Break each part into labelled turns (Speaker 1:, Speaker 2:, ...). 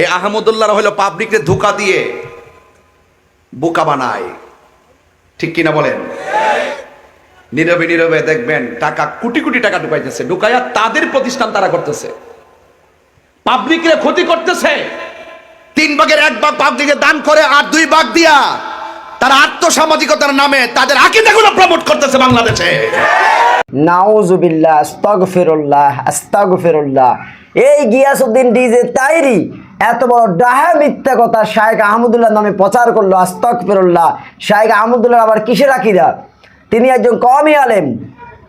Speaker 1: এই আহমদুল্লাহ হলো পাবলিককে ধোকা দিয়ে বোকা বানায়। ঠিক কিনা বলেন? নীরবে নীরবে দেখবেন টাকা, কোটি কোটি টাকা ঢুকাইতেছে, ঢুকাইয়া তাদের প্রতিষ্ঠান তারা করতেছে। পাবলিকের ক্ষতি করতেছে। তিন ভাগের এক ভাগ পাবলিকে দান করে আর দুই ভাগ দিয়া তারা আত্মসামাজিকতার নামে তাদের আকিদাগুলো প্রমোট করতেছে বাংলাদেশে।
Speaker 2: নাউজুবিল্লাহ, আস্তাগফিরুল্লাহ আস্তাগফিরুল্লাহ। এই গিয়াসউদ্দিন ডিজে তাইরি এত বড় ডাহা মিথ্যা কথা শায়েখ আহমদুল্লাহ নামে প্রচার করল, আস্তাগফিরুল্লাহ। শায়েখ আহমদুল্লাহ আবার কিসের আকিদা? তিনি একজন কমই আলেম।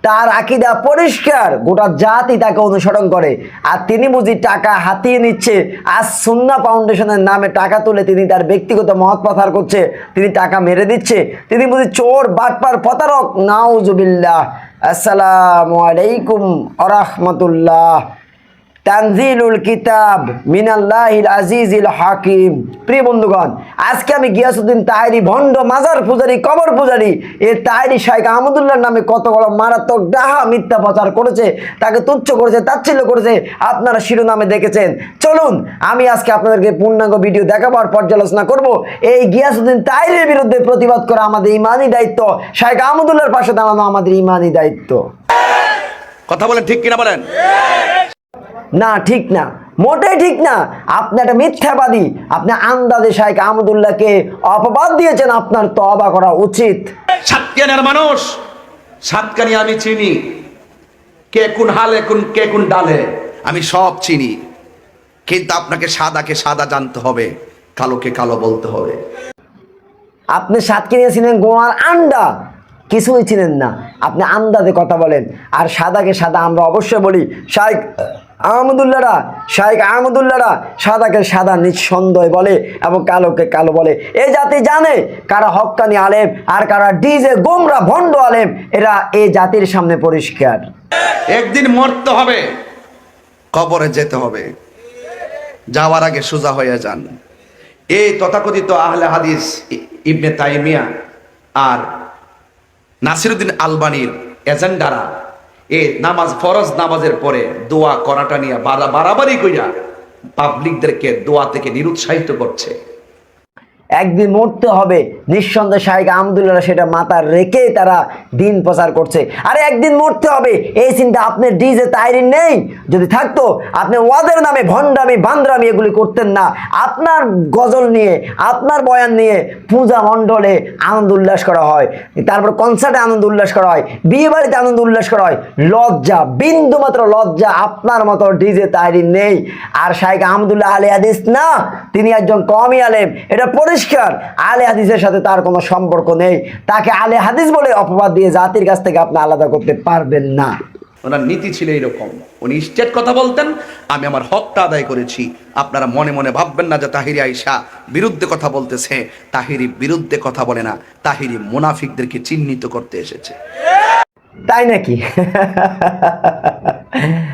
Speaker 2: তার আকিদা পরিষ্কার, গোটা জাতি তাকে অনুসরণ করে। আর তিনি বুঝি টাকা হাতিয়ে নিচ্ছে, আজ সুন্না ফাউন্ডেশনের নামে টাকা তুলে তিনি তার ব্যক্তিগত মহৎ প্রচার করছে, তিনি টাকা মেরে দিচ্ছে। তিনি বুঝি চোর, বাটপার, প্রতারক। নাউজুবিল্লাহ। আসসালামু আলাইকুম আরহামতুল্লাহ তানজিলুল কিতাব মিনাল্লাহিল আজিজিল হাকিম। প্রিয় বন্ধুগণ, আজকে আমি গিয়াসুদ্দিন তাহেরি ভণ্ড মাজার পূজারি, কবর পূজারি, এ তাহেরি শাইখ আহমদুল্লাহর নামে কত বড় মারাত্মক ডাহা মিথ্যা প্রচার করেছে, তাকে তুচ্ছ করেছে, তাচ্ছিল্য করেছে, আপনারা শিরোনামে দেখেছেন। চলুন, আমি আজকে আপনাদেরকে পূর্ণাঙ্গ ভিডিও দেখাবার পর্যালোচনা করব। এই গিয়াসুদ্দিন তাহেরির বিরুদ্ধে প্রতিবাদ করা আমাদের ইমানি দায়িত্ব। শাইখ আহমদুল্লাহর পাশে দাঁড়ানো আমাদের ইমানি দায়িত্ব।
Speaker 1: কথা বলেন ঠিক কিনা বলেন?
Speaker 2: না ঠিক না। মোটেই ঠিক না। আপনি একটা মিথ্যাবাদী আপনি আন্দাজে শাইখ আহমদুল্লাহকে অপবাদ দিয়েছেন আপনার তবা করা উচিত।
Speaker 1: সাতকানিয়ার মানুষ সাতকানি আমি চিনি। কে কোন হালে কোন কে কোন ডালে আমি সব চিনি। কিন্তু আপনাকে সাদাকে সাদা জানতে হবে কালোকে কালো বলতে হবে।
Speaker 2: আপনি সাতক্ষীরা ছিলেন গোয়ার আন্ডা। কিছুই ছিলেন না। আপনি আন্দাজে কথা বলেন। আর সাদাকে সাদা আমরা অবশ্যই বলি, শাইখ আহমদুল্লাহরা শাইখ আহমদুল্লাহরা সাদাকে সাদা নিঃসন্দেহ বলে এবং কালোকে কালো বলে। এই জাতি জানে কারা হক্কানি আলেম আর কারা ডিজে গোমরা ভণ্ড আলেম। এরা এই জাতির সামনে পরিষ্কার।
Speaker 1: একদিন মরতে হবে, কবরে যেতে হবে। যাওয়ার আগে সোজা হয়ে যান। এই তথাকথিত আহলে হাদিস ইবনে তাইমিয়া আর নাসিরুদ্দিন আলবানির এজেন্ডারা এ নামাজ, ফরজ নামাজের পরে দোয়া করাটা নিয়ে বাড়া, বাড়াবাড়ি কইরা পাবলিকদেরকে দোয়া থেকে নিরুৎসাহিত করছে।
Speaker 2: একদিন মরতে হবে। নিঃসন্দেহে শাহিক আহমদুল্লাহ সেটা মাথায় রেখে তারা দিন প্রচার করছে। আরে একদিন মরতে হবে। এই চিন্তা আপনার ডিজে তাইরি নেই। যদি থাকতো, আপনি ওয়াদের নামে ভণ্ডামি, বান্দ্রামি এগুলি করতেন না। আপনার গজল নিয়ে, আপনার বয়ান নিয়ে পূজা মণ্ডলে আনন্দ উল্লাস করা হয়। তারপর কনসার্টে আনন্দ উল্লাস করা হয়। বিয়ে বাড়িতে আনন্দ উল্লাস করা হয়। লজ্জা বিন্দু মাত্র লজ্জা আপনার মতো ডিজে তাইরিন নেই। আর শাইখ আহমদুল্লাহ আলী হাদিস না। তিনি একজন কমই আলেম। এটা পরিষ্কার আলে হাদিসের সাথে তার কোনো সম্পর্ক নেই। তাকে আলে হাদিস বলে অপবাদ দিয়ে জাতির কাছ থেকে আপনি আলাদা করতে পারবেন না।
Speaker 1: ওনার নীতি ছিল এইরকম। উনি স্টেট কথা বলতেন আমি আমার হকটা আদায় করেছি। আপনারা মনে মনে ভাববেন না যে তাহিরি আইসা বিরুদ্ধে কথা বলতেছে। তাহিরি বিরুদ্ধে কথা বলে না। তাহিরি মুনাফিকদেরকে চিহ্নিত করতে এসেছে।
Speaker 2: তাই নাকি?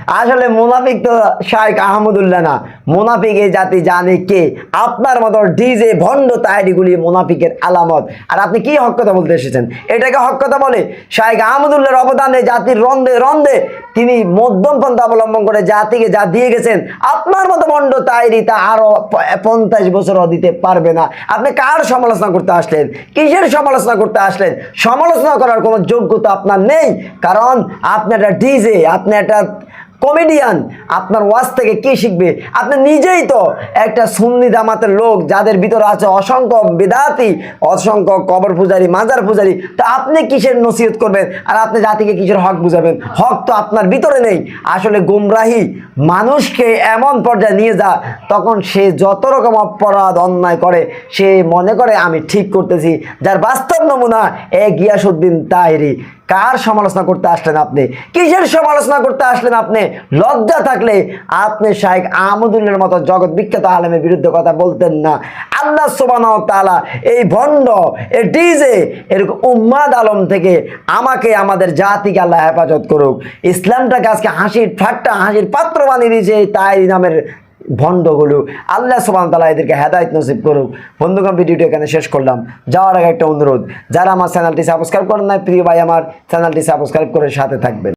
Speaker 2: আসলে মুনাফিক তো শাইখ আহমদুল্লাহ না। মুনাফিক এই জাতি জানে কে? আপনার মতো ডিজে ভণ্ড তায়ারিগুলি মুনাফিকের আলামত। আর আপনি কি হক কথা বলতে এসেছেন? এটাকে হক কথা বলে শাইখ আহমদুল্লাহর অবদানে জাতির রন্ধে রন্ধে তিনি মধ্যম পন্থা অবলম্বন করে জাতিকে যা দিয়ে গেছেন, আপনার মতো ভণ্ড তাইরি তা আরও প- পঞ্চাশ বছরও দিতে পারবে না। আপনি কার সমালোচনা করতে আসলেন? কিসের সমালোচনা করতে আসলেন? সমালোচনা করার কোনো যোগ্যতা আপনার নেই। কারণ আপনি একটা ডিজে আপনি একটা কমেডিয়ান আপনার ওয়াজ থেকে কি শিখবে? আপনি নিজেই তো একটা সুন্নি জামাতের লোক যাদের ভিতরে আছে অসংখ্য বেদাতি, অসংখ্য কবর পূজারি, মাজার পূজারি। তা আপনি কিসের নসিহত করবেন? আর আপনি জাতিকে কিসের হক বুঝাবেন? হক তো আপনার ভিতরে নেই। আসলে গুমরাহি মানুষকে এমন পর্যায়ে নিয়ে যা, তখন সে যত রকম অপরাধ অন্যায় করে, সে মনে করে, আমি ঠিক করতেছি। যার বাস্তব নমুনা এ গিয়াসুদ্দিন তাহেরি। কার সমালোচনা করতে আসলেন আপনি? কিসের সমালোচনা করতে আসলেন আপনি? লজ্জা থাকলে আপনি শাহেখ আহমদুল্লার মতো জগৎ বিখ্যাত আলমের বিরুদ্ধে কথা বলতেন না। আল্লাহ সোবান এই ভণ্ড, এই ডিজে এরকম উম্মাদ আলম থেকে আমাকে, আমাদের জাতিকে আল্লাহ হেফাজত করুক। ইসলামটাকে আজকে হাসির ঠাট্টা, হাসির পাত্র বানিয়ে দিয়েছে তাই নামের ভণ্ডগুলো। আল্লাহ সুবান তালা এদেরকে হেদায়ত নসিব করুক। বন্ধুগণ, ভিডিওটি এখানে শেষ করলাম। যাওয়ার আগে একটা অনুরোধ, যারা আমার চ্যানেলটি সাবস্ক্রাইব করেন না প্রিয় ভাই আমার চ্যানেলটি সাবস্ক্রাইব করে সাথে থাকবেন।